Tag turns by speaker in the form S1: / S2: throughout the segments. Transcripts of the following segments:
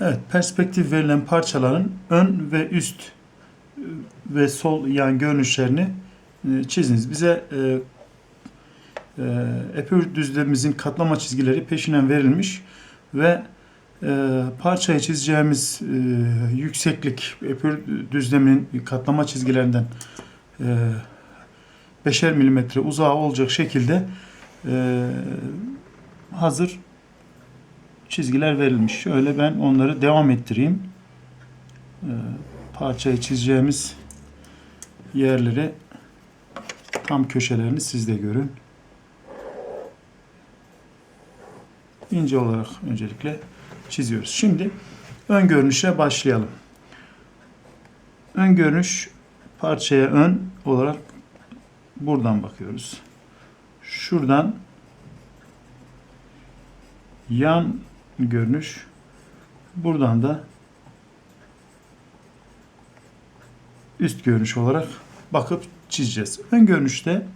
S1: Evet, perspektif verilen parçaların ön ve üst e, ve sol yan görünüşlerini e, çiziniz. Bize e, e, epür düzlemimizin katlama çizgileri peşinen verilmiş ve e, parçayı çizeceğimiz e, yükseklik epür düzleminin katlama çizgilerinden e, 5'er milimetre uzağı olacak şekilde e, hazır çizgiler verilmiş. Şöyle ben onları devam ettireyim. Ee, parçayı çizeceğimiz yerleri tam köşelerini siz de görün. İnce olarak öncelikle çiziyoruz. Şimdi ön görünüşe başlayalım. Ön görünüş parçaya ön olarak buradan bakıyoruz. Şuradan yan görünüş. Buradan da üst görünüş olarak bakıp çizeceğiz. Ön görünüşte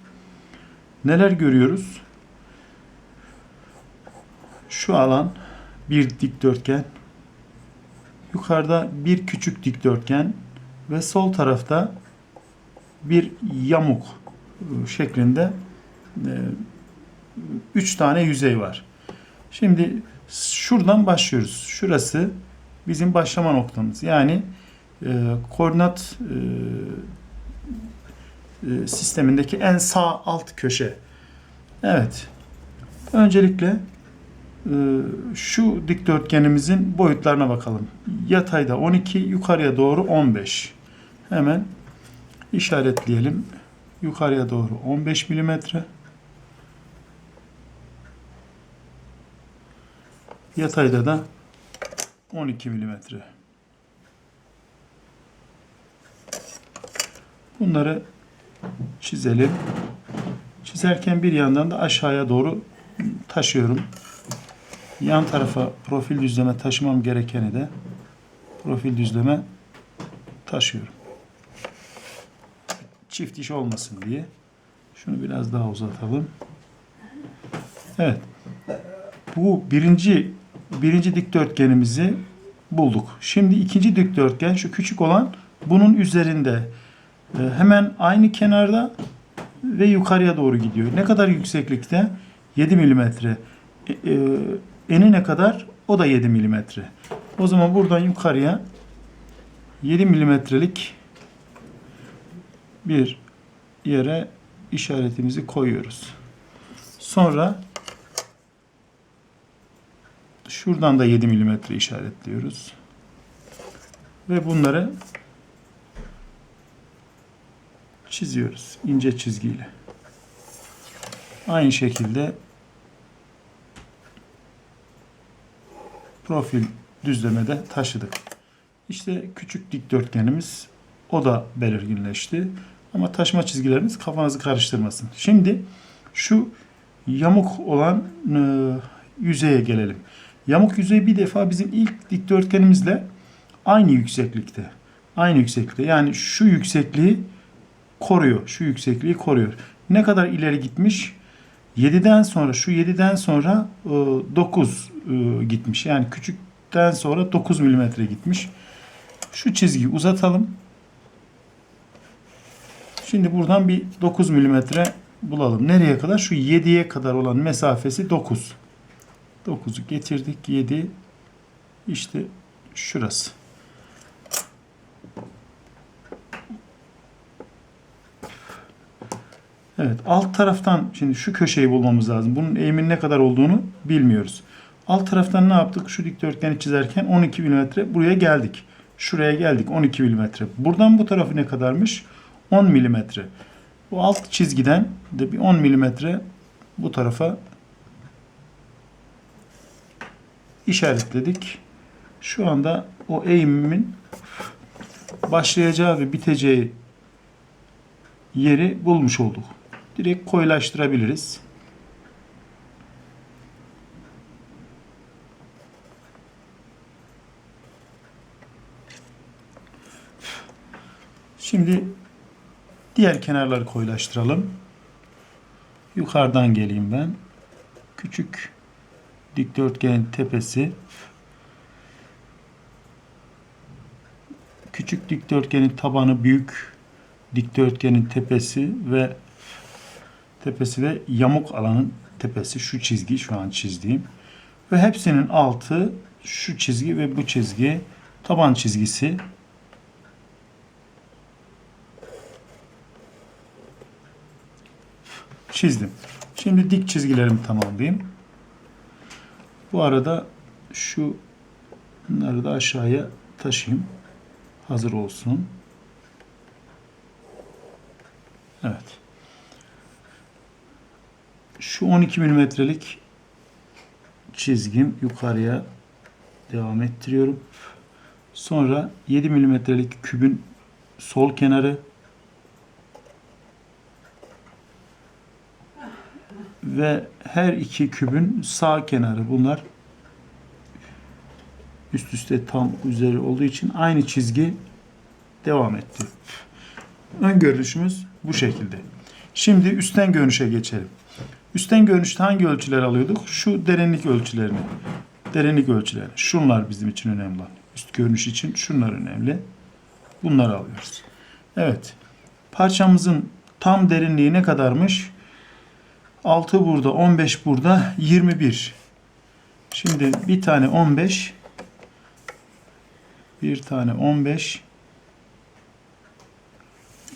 S1: neler görüyoruz? Şu alan bir dikdörtgen. Yukarıda bir küçük dikdörtgen ve sol tarafta bir yamuk e, şeklinde e, üç tane yüzey var. Şimdi şuradan başlıyoruz. Şurası bizim başlama noktamız. Yani e, koordinat e, e, sistemindeki en sağ alt köşe. Evet. Öncelikle e, şu dikdörtgenimizin boyutlarına bakalım. Yatayda 12, yukarıya doğru 15. Hemen işaretleyelim. Yukarıya doğru 15 milimetre. Yatayda da 12 milimetre. Bunları çizelim. Çizerken bir yandan da aşağıya doğru taşıyorum. Yan tarafa profil düzleme taşımam gerekeni de profil düzleme taşıyorum. Çift iş olmasın diye. Şunu biraz daha uzatalım. Evet. Bu birinci birinci dikdörtgenimizi bulduk. Şimdi ikinci dikdörtgen şu küçük olan bunun üzerinde Ee, hemen aynı kenarda ve yukarıya doğru gidiyor. Ne kadar yükseklikte? 7 milimetre. E, e, eni ne kadar? O da 7 milimetre. O zaman buradan yukarıya 7 milimetrelik bir yere işaretimizi koyuyoruz. Sonra şuradan da 7 milimetre işaretliyoruz. Ve bunları çiziyoruz ince çizgiyle. Aynı şekilde profil düzlemede taşıdık. İşte küçük dikdörtgenimiz o da belirginleşti. Ama taşıma çizgilerimiz kafanızı karıştırmasın. Şimdi şu yamuk olan e, yüzeye gelelim. Yamuk yüzey bir defa bizim ilk dikdörtgenimizle aynı yükseklikte. Aynı yükseklikte. Yani şu yüksekliği koruyor. Şu yüksekliği koruyor. Ne kadar ileri gitmiş? 7'den sonra şu 7'den sonra 9 e, gitmiş. Yani küçükten sonra 9 milimetre gitmiş. Şu çizgiyi uzatalım. Şimdi buradan bir 9 milimetre bulalım. Nereye kadar? Şu 7'ye kadar olan mesafesi 9. 9'u getirdik. 7 işte şurası. Evet alt taraftan şimdi şu köşeyi bulmamız lazım. Bunun eğimin ne kadar olduğunu bilmiyoruz. Alt taraftan ne yaptık? Şu dikdörtgeni çizerken 12 mm buraya geldik. Şuraya geldik 12 mm. Buradan bu tarafı ne kadarmış? 10 mm. Bu alt çizgiden de bir 10 mm bu tarafa işaretledik. Şu anda o eğimimin başlayacağı ve biteceği yeri bulmuş olduk direkt koyulaştırabiliriz. Şimdi diğer kenarları koyulaştıralım. Yukarıdan geleyim ben. Küçük dikdörtgen tepesi. Küçük dikdörtgenin tabanı büyük dikdörtgenin tepesi ve tepesi ve yamuk alanın tepesi. Şu çizgi şu an çizdiğim. Ve hepsinin altı şu çizgi ve bu çizgi. Taban çizgisi. Çizdim. Şimdi dik çizgilerimi tamamlayayım. Bu arada şu bunları da aşağıya taşıyayım. Hazır olsun. Evet. Şu 12 milimetrelik çizgim yukarıya devam ettiriyorum. Sonra 7 milimetrelik kübün sol kenarı ve her iki kübün sağ kenarı bunlar üst üste tam üzeri olduğu için aynı çizgi devam etti. Ön görünüşümüz bu şekilde. Şimdi üstten görünüşe geçelim. Üstten görünüşte hangi ölçüler alıyorduk? Şu derinlik ölçülerini. Derinlik ölçüleri. Şunlar bizim için önemli. Üst görünüş için şunlar önemli. Bunları alıyoruz. Evet. Parçamızın tam derinliği ne kadarmış? 6 burada, 15 burada, 21. Şimdi bir tane 15, bir tane 15,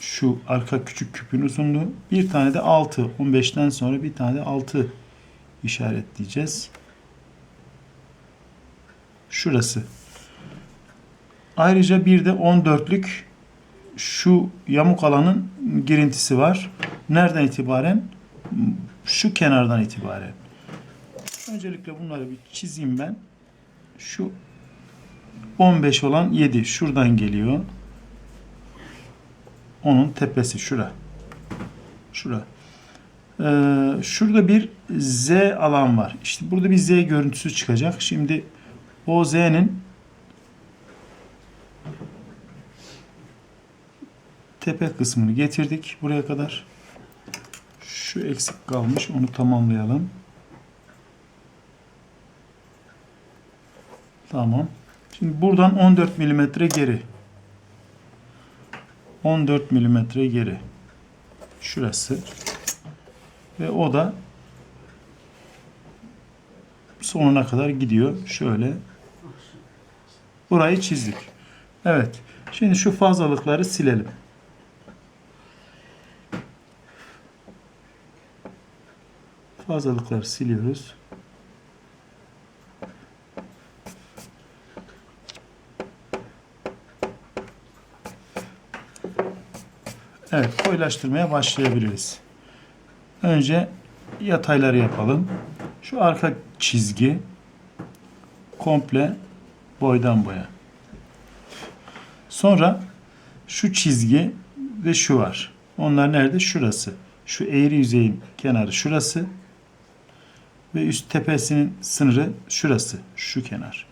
S1: şu arka küçük küpün uzunluğu, bir tane de 6. 15'ten sonra bir tane de 6 işaretleyeceğiz. Şurası. Ayrıca bir de 14'lük şu yamuk alanın girintisi var. Nereden itibaren? Şu kenardan itibaren. Öncelikle bunları bir çizeyim ben. Şu 15 olan 7 şuradan geliyor. Onun tepesi şura. Şura. Ee, şurada bir Z alan var. İşte burada bir Z görüntüsü çıkacak. Şimdi o Z'nin tepe kısmını getirdik buraya kadar. Şu eksik kalmış. Onu tamamlayalım. Tamam. Şimdi buradan 14 milimetre geri. 14 milimetre geri. Şurası. Ve o da sonuna kadar gidiyor. Şöyle. Burayı çizdik. Evet. Şimdi şu fazlalıkları silelim. Fazlalıkları siliyoruz. Evet, koyulaştırmaya başlayabiliriz. Önce yatayları yapalım. Şu arka çizgi komple boydan boya. Sonra şu çizgi ve şu var. Onlar nerede? Şurası. Şu eğri yüzeyin kenarı şurası. Ve üst tepesinin sınırı şurası. Şu kenar.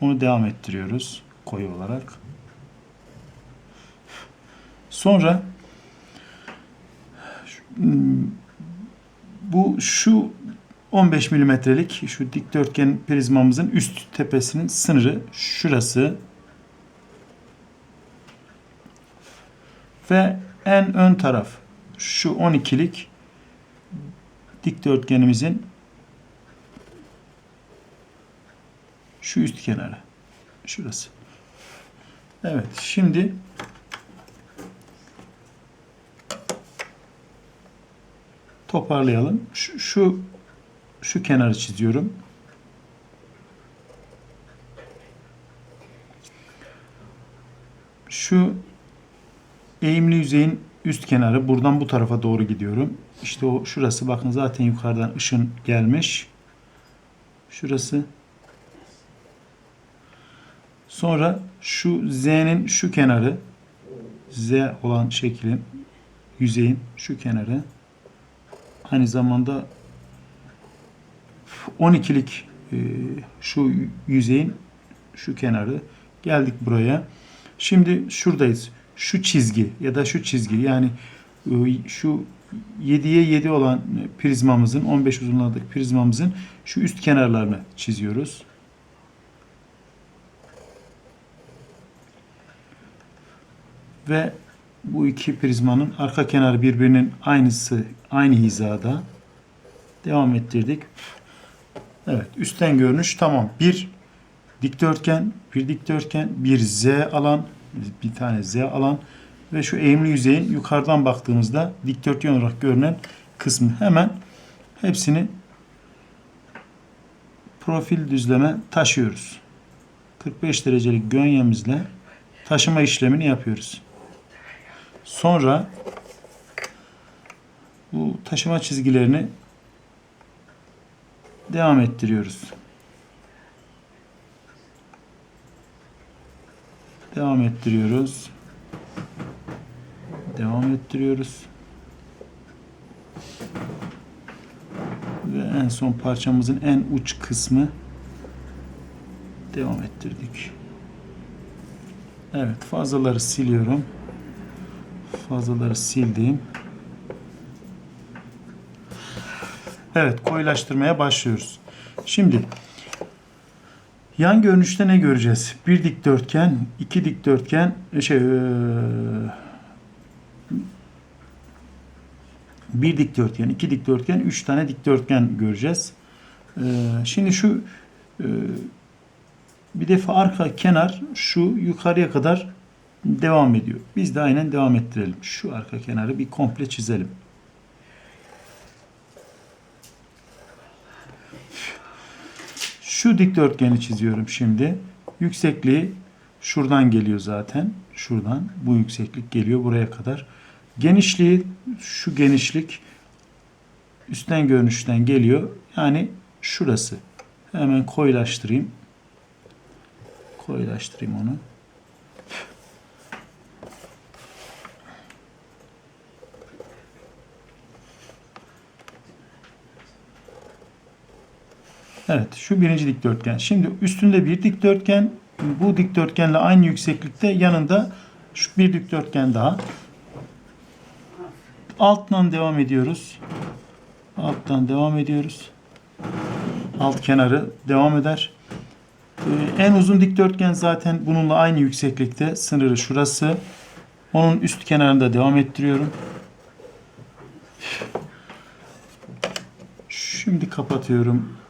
S1: Onu devam ettiriyoruz koyu olarak. Sonra bu şu 15 milimetrelik şu dikdörtgen prizmamızın üst tepesinin sınırı şurası. Ve en ön taraf şu 12'lik dikdörtgenimizin şu üst kenarı. Şurası. Evet. Şimdi toparlayalım. Şu, şu şu kenarı çiziyorum. Şu eğimli yüzeyin üst kenarı buradan bu tarafa doğru gidiyorum. İşte o şurası bakın zaten yukarıdan ışın gelmiş. Şurası. Sonra şu Z'nin şu kenarı Z olan şeklin yüzeyin şu kenarı aynı zamanda 12'lik e, şu yüzeyin şu kenarı geldik buraya. Şimdi şuradayız. Şu çizgi ya da şu çizgi yani e, şu 7'ye 7 olan prizmamızın 15 uzunluğundaki prizmamızın şu üst kenarlarını çiziyoruz. Ve bu iki prizmanın arka kenarı birbirinin aynısı aynı hizada devam ettirdik. Evet, üstten görünüş tamam. Bir dikdörtgen, bir dikdörtgen, bir Z alan, bir tane Z alan ve şu eğimli yüzeyin yukarıdan baktığımızda dikdörtgen olarak görünen kısmı hemen hepsini profil düzleme taşıyoruz. 45 derecelik gönyemizle taşıma işlemini yapıyoruz. Sonra bu taşıma çizgilerini devam ettiriyoruz. Devam ettiriyoruz. Devam ettiriyoruz. Ve en son parçamızın en uç kısmı devam ettirdik. Evet fazlaları siliyorum. Fazlaları sildim. Evet koyulaştırmaya başlıyoruz. Şimdi yan görünüşte ne göreceğiz? Bir dikdörtgen, iki dikdörtgen, şey eee, bir dikdörtgen, iki dikdörtgen, üç tane dikdörtgen göreceğiz. Eee, şimdi şu bir defa arka kenar şu yukarıya kadar devam ediyor. Biz de aynen devam ettirelim. Şu arka kenarı bir komple çizelim. Şu dikdörtgeni çiziyorum şimdi. Yüksekliği şuradan geliyor zaten. Şuradan bu yükseklik geliyor buraya kadar. Genişliği şu genişlik üstten görünüşten geliyor. Yani şurası. Hemen koyulaştırayım. Koyulaştırayım onu. Evet, şu birinci dikdörtgen. Şimdi üstünde bir dikdörtgen, bu dikdörtgenle aynı yükseklikte yanında şu bir dikdörtgen daha. Alttan devam ediyoruz. Alttan devam ediyoruz. Alt kenarı devam eder. Ee, en uzun dikdörtgen zaten bununla aynı yükseklikte. Sınırı şurası. Onun üst kenarında devam ettiriyorum. Şimdi kapatıyorum.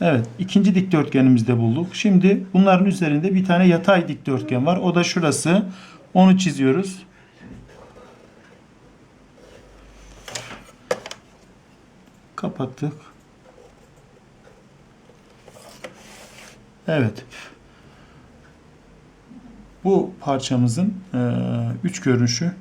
S1: Evet, ikinci dikdörtgenimizi de bulduk. Şimdi bunların üzerinde bir tane yatay dikdörtgen var. O da şurası. Onu çiziyoruz. Kapattık. Evet. Bu parçamızın eee, üç görünüşü